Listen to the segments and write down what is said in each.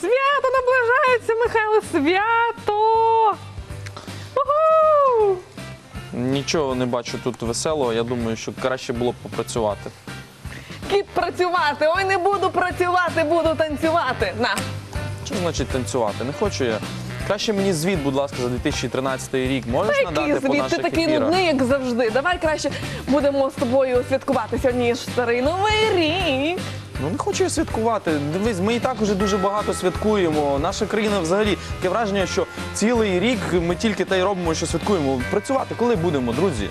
Свято наближається, Михайло, свято! Уху! Нічого не бачу тут веселого. Я думаю, що краще було б попрацювати. Кіт працювати! Ой, не буду працювати, буду танцювати. На. Що значить танцювати? Не хочу я. Краще мені звіт, будь ласка, за 2013 рік можеш Та надати який по звіт, ти наших такий ефірах? нудний, як завжди. Давай краще будемо з тобою святкувати. Сьогодні ж старий новий рік. Ну не хочу я святкувати. Дивись, ми і так уже дуже багато святкуємо. Наша країна взагалі таке враження, що цілий рік ми тільки те й робимо, що святкуємо. Працювати коли будемо, друзі?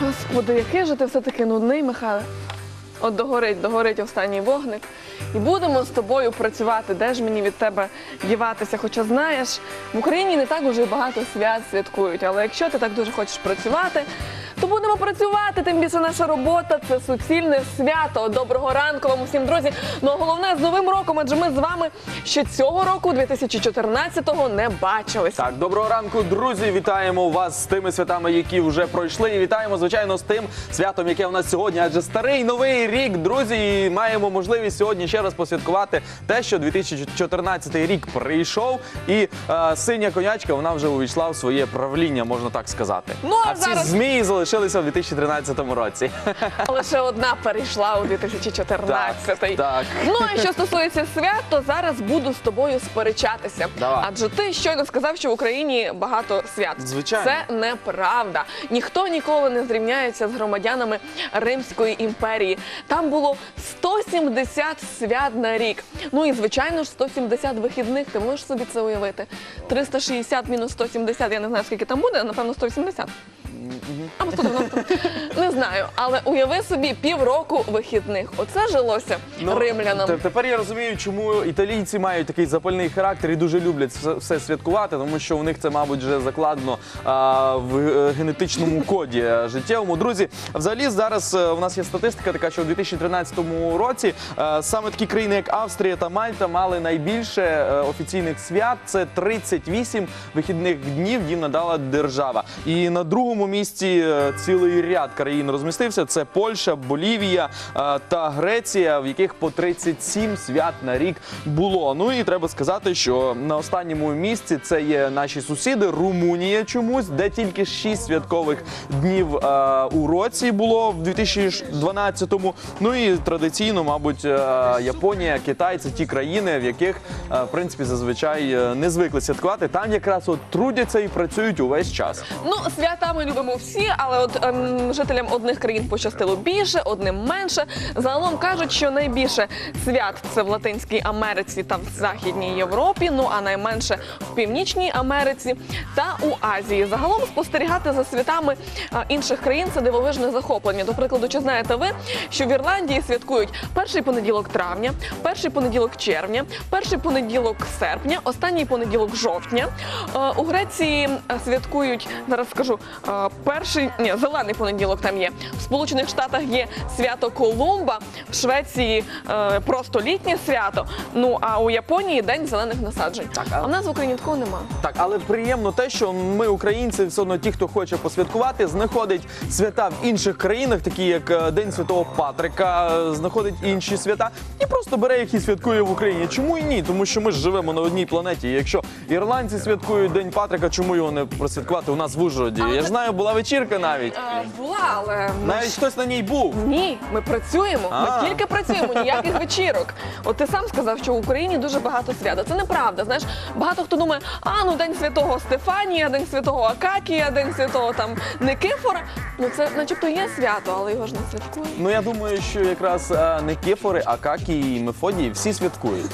Господи, який же ти все-таки нудний, Михайле. От догорить, догорить останній вогник. І будемо з тобою працювати. Де ж мені від тебе діватися? Хоча знаєш, в Україні не так уже багато свят святкують. Але якщо ти так дуже хочеш працювати, то будемо працювати. Тим більше наша робота це суцільне свято. Доброго ранку вам усім, друзі. Ну а головне з новим роком, адже ми з вами ще цього року, 2014-го, не бачилися. Так, доброго ранку, друзі. Вітаємо вас з тими святами, які вже пройшли. І вітаємо, звичайно, з тим святом, яке у нас сьогодні. Адже старий новий рік, друзі, і маємо можливість сьогодні ще раз посвяткувати те, що 2014 рік прийшов, і е, синя конячка вона вже увійшла в своє правління, можна так сказати. Ну, а а всі зараз- змії залишилися в 2013 році. Лише одна перейшла у 2014 Так, так. Ну а що стосується свят, то зараз буду з тобою сперечатися. Давай. Адже ти щойно сказав, що в Україні багато свят. Звичайно. Це неправда. Ніхто ніколи не зрівняється з громадянами Римської імперії. Там було 170 свят на рік. Ну і звичайно ж 170 вихідних. Ти можеш собі це уявити? 360 мінус 170, я не знаю скільки там буде, напевно 180. Або フフっ。Не знаю, але уяви собі півроку вихідних. Оце жилося римлянам. Ну, те- Тепер я розумію, чому італійці мають такий запальний характер і дуже люблять все, все святкувати, тому що у них це, мабуть, вже закладено а, в е, генетичному коді е, життєвому. Друзі, взагалі зараз е, у нас є статистика така, що у 2013 році е, саме такі країни, як Австрія та Мальта, мали найбільше е, офіційних свят. Це 38 вихідних днів їм надала держава. І на другому місці е, цілий ряд країн розмістився. Це Польща, Болівія е, та Греція, в яких по 37 свят на рік було. Ну і треба сказати, що на останньому місці це є наші сусіди, Румунія чомусь, де тільки 6 святкових днів е, у році було в 2012-му. Ну і традиційно, мабуть, е, Японія, Китай це ті країни, в яких в принципі зазвичай не звикли святкувати. Там якраз от трудяться і працюють увесь час. Ну, свята ми любимо всі, але от ем, жителям одних країн пощастило більше, одним менше. Загалом кажуть, що найбільше свят це в Латинській Америці та в Західній Європі. Ну а найменше в Північній Америці та у Азії. Загалом спостерігати за святами інших країн це дивовижне захоплення. До прикладу, чи знаєте ви, що в Ірландії святкують перший понеділок травня, перший понеділок червня, перший понеділок серпня, останній понеділок жовтня. У Греції святкують зараз скажу перший ні, зелений понеділок. Там є в Сполучених Штатах є свято Колумба, в Швеції е, просто літнє свято. Ну а у Японії день зелених насаджень. Так, а- а в нас в Україні такого нема. Так, але приємно те, що ми, українці, все одно ті, хто хоче посвяткувати, знаходить свята в інших країнах, такі як е, День Святого Патрика, е, знаходить інші свята і просто бере їх і святкує в Україні. Чому і ні? Тому що ми ж живемо на одній планеті. Якщо ірландці святкують День Патрика, чому його не просвяткувати у нас в Ужгороді? Я ж знаю, була вечірка навіть. Е, була, але ми Навіть ж- хтось на ній був. Ні, ми працюємо. А. Ми тільки працюємо, ніяких вечірок. От ти сам сказав, що в Україні дуже багато свята. Це неправда. Знаєш, багато хто думає, а ну день святого Стефанія, день святого Акакія, день святого там Никифора. Ну це, начебто, є свято, але його ж не святкують. Ну я думаю, що якраз е, Никифори, Акакій і Мефодій всі святкують.